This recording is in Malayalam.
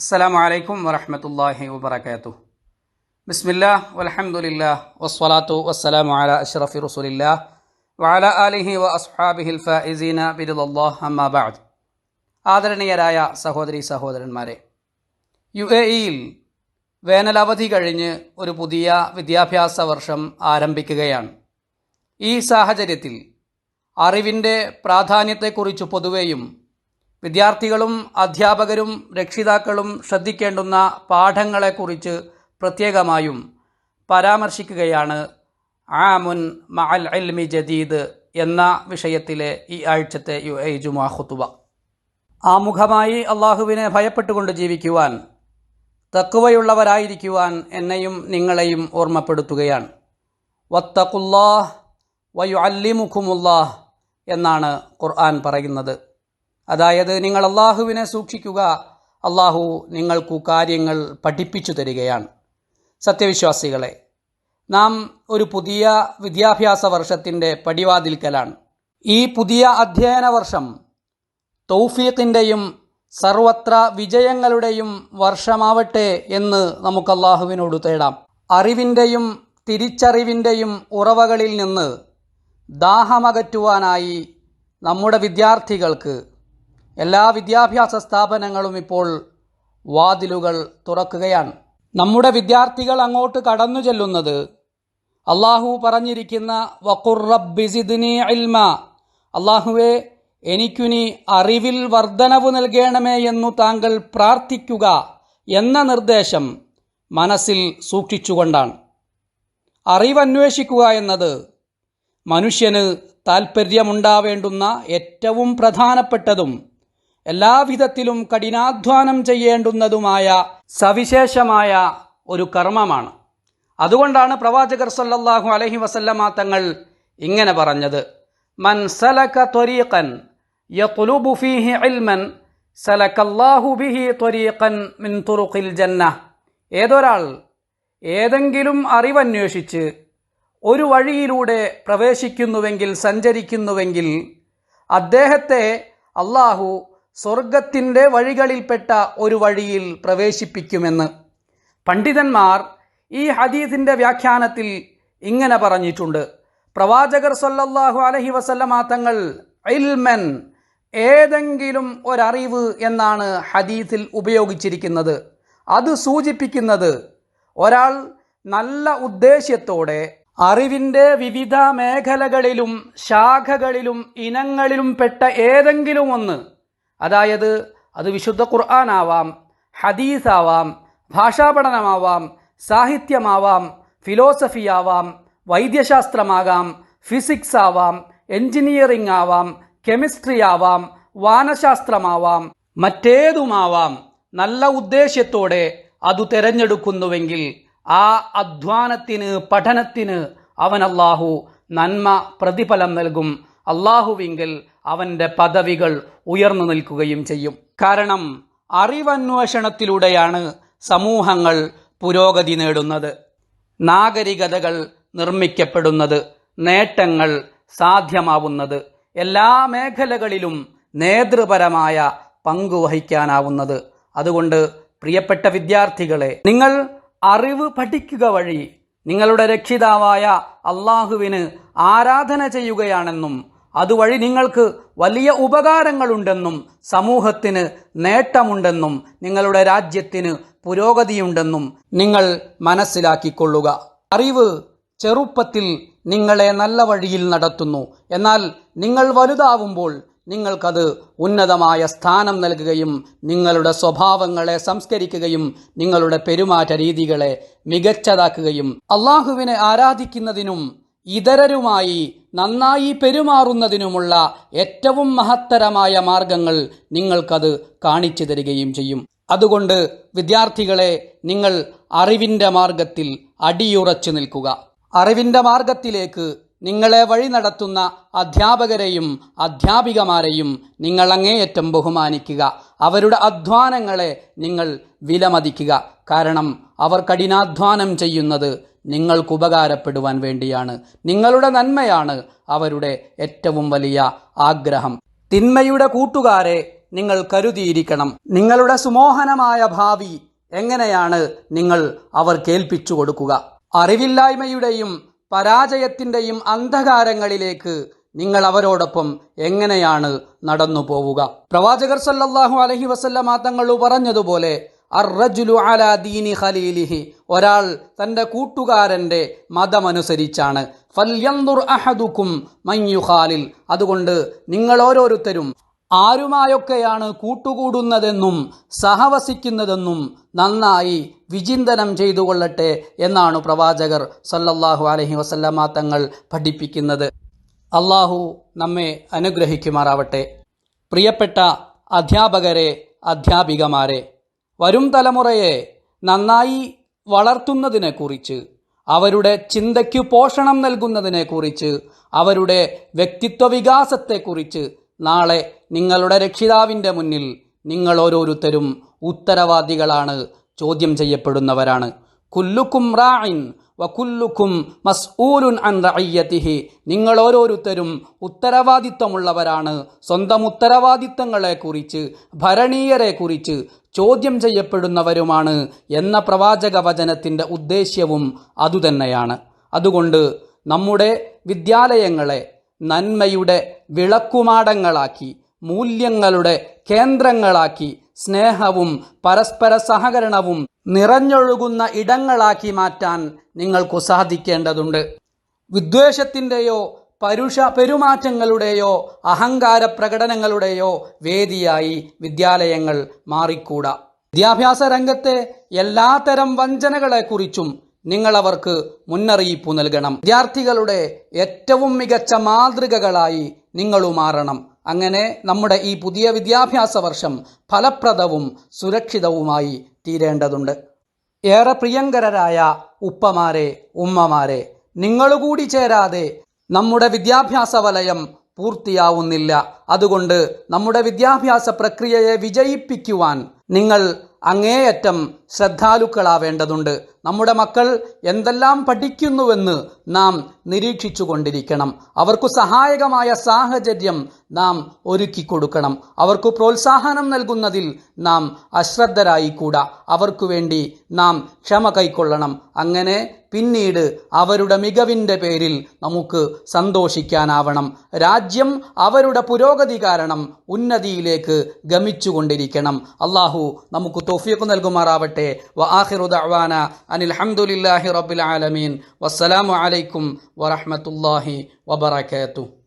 അസ്സാം വലൈക്കും വരഹമത്തല്ലാഹി വാത്തു ബിസ്മില്ലാ വലഹമുല്ല വസ്വലാത്തു വസ്സലാം വാല അഷ്റഫി റസുലില്ല വാല അലിഹി വ അസ്ഹാബിഹിൽ ഫീന ബിരുദല്ലാഹ് അമ്മാബാദ് ആദരണീയരായ സഹോദരി സഹോദരന്മാരെ യു എ ഇയിൽ വേനലവധി കഴിഞ്ഞ് ഒരു പുതിയ വിദ്യാഭ്യാസ വർഷം ആരംഭിക്കുകയാണ്. ഈ സാഹചര്യത്തിൽ അറിവിന്റെ പ്രാധാന്യത്തെക്കുറിച്ച് പൊതുവെയും വിദ്യാർത്ഥികളും അധ്യാപകരും രക്ഷിതാക്കളും ശ്രദ്ധിക്കേണ്ടുന്ന പാഠങ്ങളെക്കുറിച്ച് പ്രത്യേകമായും പരാമർശിക്കുകയാണ് ആമുൻ മഅൽ ഇൽമി ജദീദ് എന്ന വിഷയത്തിലെ ഈ ആഴ്ചത്തെ യു എ ജുമാ ഖുത്തുബ ആമുഖമായി അള്ളാഹുവിനെ ഭയപ്പെട്ടുകൊണ്ട് ജീവിക്കുവാൻ തക്കുവയുള്ളവരായിരിക്കുവാൻ എന്നെയും നിങ്ങളെയും ഓർമ്മപ്പെടുത്തുകയാണ്. വത്തക്കുല്ലാഹ് വയു അല്ലിമുഖുമുല്ലാഹ് എന്നാണ് ഖുർആൻ പറയുന്നത്. അതായത് നിങ്ങൾ അള്ളാഹുവിനെ സൂക്ഷിക്കുക അള്ളാഹു നിങ്ങൾക്കു കാര്യങ്ങൾ പഠിപ്പിച്ചു തരികയാണ്. സത്യവിശ്വാസികളെ നാം ഒരു പുതിയ വിദ്യാഭ്യാസ വർഷത്തിന്റെ പടിവാതിൽക്കലാണ്. ഈ പുതിയ അധ്യയന വർഷം തൗഫീഖിന്റെയും സർവത്ര വിജയങ്ങളുടെയും വർഷമാവട്ടെ എന്ന് നമുക്ക് അള്ളാഹുവിനോട് തേടാം. അറിവിന്റെയും തിരിച്ചറിവിന്റെയും ഉറവകളിൽ നിന്ന് ദാഹമകറ്റുവാനായി നമ്മുടെ വിദ്യാർത്ഥികൾക്ക് എല്ലാ വിദ്യാഭ്യാസ സ്ഥാപനങ്ങളും ഇപ്പോൾ വാതിലുകൾ തുറക്കുകയാണ്. നമ്മുടെ വിദ്യാർത്ഥികൾ അങ്ങോട്ട് കടന്നു ചെല്ലുന്നത് അള്ളാഹു പറഞ്ഞിരിക്കുന്ന വഖുറബിസിദ്നി ഇൽമ അള്ളാഹുവെ എനിക്കുനി അറിവിൽ വർധനവ് നൽകണമേ എന്നു താങ്കൾ പ്രാർത്ഥിക്കുക എന്ന നിർദ്ദേശം മനസ്സിൽ സൂക്ഷിച്ചുകൊണ്ടാണ്. അറിവന്വേഷിക്കുക എന്നത് മനുഷ്യന് താൽപ്പര്യമുണ്ടാവേണ്ടുന്ന ഏറ്റവും പ്രധാനപ്പെട്ടതും എല്ലാവിധത്തിലും കഠിനാധ്വാനം ചെയ്യേണ്ടുന്നതുമായ സവിശേഷമായ ഒരു കർമ്മമാണ്. അതുകൊണ്ടാണ് പ്രവാചകർ സല്ലാഹു അലഹി വസല്ലമ തങ്ങൾ ഇങ്ങനെ പറഞ്ഞത്. മൻ സലക ത്വരീഖൻ ഇൽമൻ ബിഹി മിൻ തുറുഖിൽ ജന്ന ഏതൊരാൾ ഏതെങ്കിലും അറിവന്വേഷിച്ച് ഒരു വഴിയിലൂടെ പ്രവേശിക്കുന്നുവെങ്കിൽ സഞ്ചരിക്കുന്നുവെങ്കിൽ അദ്ദേഹത്തെ അള്ളാഹു സ്വർഗത്തിന്റെ വഴികളിൽപ്പെട്ട ഒരു വഴിയിൽ പ്രവേശിപ്പിക്കുമെന്ന്. പണ്ഡിതന്മാർ ഈ ഹദീസിന്റെ വ്യാഖ്യാനത്തിൽ ഇങ്ങനെ പറഞ്ഞിട്ടുണ്ട്. പ്രവാചകർ സല്ലല്ലാഹു അലഹി വസല്ലമ തങ്ങൾ ഇൽമൻ ഏതെങ്കിലും ഒരറിവ് എന്നാണ് ഹദീസിൽ ഉപയോഗിച്ചിരിക്കുന്നത്. അത് സൂചിപ്പിക്കുന്നത് ഒരാൾ നല്ല ഉദ്ദേശ്യത്തോടെ അറിവിന്റെ വിവിധ മേഖലകളിലും ശാഖകളിലും ഇനങ്ങളിലും പെട്ട ഏതെങ്കിലും ഒന്ന് അതായത് അത് വിശുദ്ധ ഖുർആനാവാം ഹദീസാവാം ഭാഷാപഠനമാവാം സാഹിത്യമാവാം ഫിലോസഫിയാവാം വൈദ്യശാസ്ത്രമാകാം ഫിസിക്സ് ആവാം എഞ്ചിനീയറിംഗ് ആവാം കെമിസ്ട്രി ആവാം വാനശാസ്ത്രമാവാം മറ്റേതുമാവാം. നല്ല ഉദ്ദേശ്യത്തോടെ അത് തിരഞ്ഞെടുക്കുന്നുവെങ്കിൽ ആ അധ്വാനത്തിന് പഠനത്തിന് അവൻ അള്ളാഹു നന്മ പ്രതിഫലം നൽകും. അള്ളാഹുവിങ്കിൽ അവന്റെ പദവികൾ ഉയർന്നു നിൽക്കുകയും ചെയ്യും. കാരണം അറിവന്വേഷണത്തിലൂടെയാണ് സമൂഹങ്ങൾ പുരോഗതി നേടുന്നത്. നാഗരികതകൾ നിർമ്മിക്കപ്പെടുന്നത് നേട്ടങ്ങൾ സാധ്യമാവുന്നത് എല്ലാ മേഖലകളിലും നേതൃപരമായ പങ്കു വഹിക്കാനാവുന്നത്. അതുകൊണ്ട് പ്രിയപ്പെട്ട വിദ്യാർത്ഥികളെ നിങ്ങൾ അറിവ് പഠിക്കുക വഴി നിങ്ങളുടെ രക്ഷിതാവായ അള്ളാഹുവിന് ആരാധന ചെയ്യുകയാണെന്നും അതുവഴി നിങ്ങൾക്ക് വലിയ ഉപകാരങ്ങളുണ്ടെന്നും സമൂഹത്തിന് നേട്ടമുണ്ടെന്നും നിങ്ങളുടെ രാജ്യത്തിന് പുരോഗതിയുണ്ടെന്നും നിങ്ങൾ മനസ്സിലാക്കിക്കൊള്ളുക. അറിവ് ചെറുപ്പത്തിൽ നിങ്ങളെ നല്ല വഴിയിൽ നടത്തുന്നു. എന്നാൽ നിങ്ങൾ വലുതാവുമ്പോൾ നിങ്ങൾക്കത് ഉന്നതമായ സ്ഥാനം നൽകുകയും നിങ്ങളുടെ സ്വഭാവങ്ങളെ സംസ്കരിക്കുകയും നിങ്ങളുടെ പെരുമാറ്റ രീതികളെ മികച്ചതാക്കുകയും അള്ളാഹുവിനെ ആരാധിക്കുന്നതിനും ഇതരരുമായി നന്നായി പെരുമാറുന്നതിനുമുള്ള ഏറ്റവും മഹത്തരമായ മാർഗങ്ങൾ നിങ്ങൾക്കത് കാണിച്ചു തരികയും ചെയ്യും. അതുകൊണ്ട് വിദ്യാർത്ഥികളെ നിങ്ങൾ അറിവിന്റെ മാർഗത്തിൽ അടിയുറച്ചു നിൽക്കുക. അറിവിന്റെ മാർഗത്തിലേക്ക് നിങ്ങളെ വഴി നടത്തുന്ന അധ്യാപകരെയും അധ്യാപികമാരെയും നിങ്ങൾ അങ്ങേയറ്റം ബഹുമാനിക്കുക. അവരുടെ അധ്വാനങ്ങളെ നിങ്ങൾ വിലമതിക്കുക. കാരണം അവർ കഠിനാധ്വാനം ചെയ്യുന്നത് നിങ്ങൾക്ക് ഉപകാരപ്പെടുവാൻ വേണ്ടിയാണ്. നിങ്ങളുടെ നന്മയാണ് അവരുടെ ഏറ്റവും വലിയ ആഗ്രഹം. തിന്മയുടെ കൂട്ടുകാരെ നിങ്ങൾ കരുതിയിരിക്കണം. നിങ്ങളുടെ സുമോഹനമായ ഭാവി എങ്ങനെയാണ് നിങ്ങൾ അവർ കേൾപ്പിച്ചു കൊടുക്കുക? അറിവില്ലായ്മയുടെയും പരാജയത്തിന്റെയും അന്ധകാരങ്ങളിലേക്ക് നിങ്ങൾ അവരോടൊപ്പം എങ്ങനെയാണ് നടന്നു പോവുക പ്രവാചകർ സല്ലാഹു അലഹി വസല്ലമ തങ്ങൾ പറഞ്ഞതുപോലെ അർറജുലു അലാ ദീനി ഖലീലിഹി. ഒരാൾ തന്റെ കൂട്ടുകാരന്റെ മതമനുസരിച്ചാണ്. ഫല്യന്തുർ അഹദുക്കും മഞ്ഞുഖാലിൽ അതുകൊണ്ട് നിങ്ങൾ ഓരോരുത്തരും ആരുമായൊക്കെയാണ് കൂട്ടുകൂടുന്നതെന്നും സഹവസിക്കുന്നതെന്നും നന്നായി വിചിന്തനം ചെയ്തു കൊള്ളട്ടെ എന്നാണ് പ്രവാചകർ സല്ലല്ലാഹു അലഹി വസല്ലമ തങ്ങൾ പഠിപ്പിക്കുന്നത്. അള്ളാഹു നമ്മെ അനുഗ്രഹിക്കുമാറാവട്ടെ. പ്രിയപ്പെട്ട അധ്യാപകരെ അധ്യാപികമാരെ വരും തലമുറയെ നന്നായി വളർത്തുന്നതിനെക്കുറിച്ച് അവരുടെ ചിന്തയ്ക്ക് പോഷണം നൽകുന്നതിനെക്കുറിച്ച് അവരുടെ വ്യക്തിത്വ വികാസത്തെക്കുറിച്ച് നാളെ നിങ്ങളുടെ രക്ഷിതാവിന്റെ മുന്നിൽ നിങ്ങൾ ഓരോരുത്തരും ഉത്തരവാദികളാണ് ചോദ്യം ചെയ്യപ്പെടുന്നവരാണ്. കുല്ലുക്കും റായിൻ വക്കുല്ലുക്കും മസ്ഊലുൻ അൻ റഅയ്യത്തിഹി നിങ്ങൾ ഓരോരുത്തരും ഉത്തരവാദിത്വമുള്ളവരാണ്. സ്വന്തം ഉത്തരവാദിത്തങ്ങളെക്കുറിച്ച് ഭരണീയരെക്കുറിച്ച് ചോദ്യം ചെയ്യപ്പെടുന്നവരുമാണ് എന്ന പ്രവാചക വചനത്തിന്റെ ഉദ്ദേശ്യവും അതുതന്നെയാണ്. അതുകൊണ്ട് നമ്മുടെ വിദ്യാലയങ്ങളെ നന്മയുടെ വിളക്കുമാടങ്ങളാക്കി മൂല്യങ്ങളുടെ കേന്ദ്രങ്ങളാക്കി സ്നേഹവും പരസ്പര സഹകരണവും നിറഞ്ഞൊഴുകുന്ന ഇടങ്ങളാക്കി മാറ്റാൻ നിങ്ങൾക്കു സാധിക്കേണ്ടതുണ്ട്. വിദ്വേഷത്തിന്റെയോ പരുഷ പെരുമാറ്റങ്ങളുടെയോ അഹങ്കാര പ്രകടനങ്ങളുടെയോ വേദിയായി വിദ്യാലയങ്ങൾ മാറിക്കൂടാ. വിദ്യാഭ്യാസ രംഗത്തെ എല്ലാത്തരം വഞ്ചനകളെക്കുറിച്ചും നിങ്ങൾ അവർക്ക് മുന്നറിയിപ്പ് നൽകണം. വിദ്യാർത്ഥികളുടെ ഏറ്റവും മികച്ച മാതൃകകളായി നിങ്ങളു മാറണം. അങ്ങനെ നമ്മുടെ ഈ പുതിയ വിദ്യാഭ്യാസ വർഷം ഫലപ്രദവും സുരക്ഷിതവുമായി തീരേണ്ടതുണ്ട്. ഏറെ പ്രിയങ്കരരായ ഉപ്പമാരെ ഉമ്മമാരെ നിങ്ങളുകൂടി ചേരാതെ നമ്മുടെ വിദ്യാഭ്യാസ വലയം പൂർത്തിയാവുന്നില്ല. അതുകൊണ്ട് നമ്മുടെ വിദ്യാഭ്യാസ പ്രക്രിയയെ വിജയിപ്പിക്കുവാൻ നിങ്ങൾ അങ്ങേയറ്റം ശ്രദ്ധാലുക്കളാവേണ്ടതുണ്ട്. നമ്മുടെ മക്കൾ എന്തെല്ലാം പഠിക്കുന്നുവെന്ന് നാം നിരീക്ഷിച്ചു കൊണ്ടിരിക്കണം അവർക്ക് സഹായകമായ സാഹചര്യം നാം ഒരുക്കി കൊടുക്കണം. അവർക്ക് പ്രോത്സാഹനം നൽകുന്നതിൽ നാം അശ്രദ്ധരായിക്കൂടാ. അവർക്കു വേണ്ടി നാം ക്ഷമ കൈക്കൊള്ളണം. അങ്ങനെ പിന്നീട് അവരുടെ മികവിന്റെ പേരിൽ നമുക്ക് സന്തോഷിക്കാനാവണം. രാജ്യം അവരുടെ പുരോഗതി കാരണം ഉന്നതിയിലേക്ക് ഗമിച്ചുകൊണ്ടിരിക്കണം. അള്ളാഹു നമുക്ക് തോഫിയൊക്കെ നൽകുമാറാവട്ടെ. വ ആഹിറു ദഅ്വാന അനിൽ ഹംദുലില്ലാഹി റബ്ബിൽ ആലമീൻ. വസ്സലാമു അലൈക്കും വറഹ്മത്തുള്ളാഹി വബറകാതുഹു.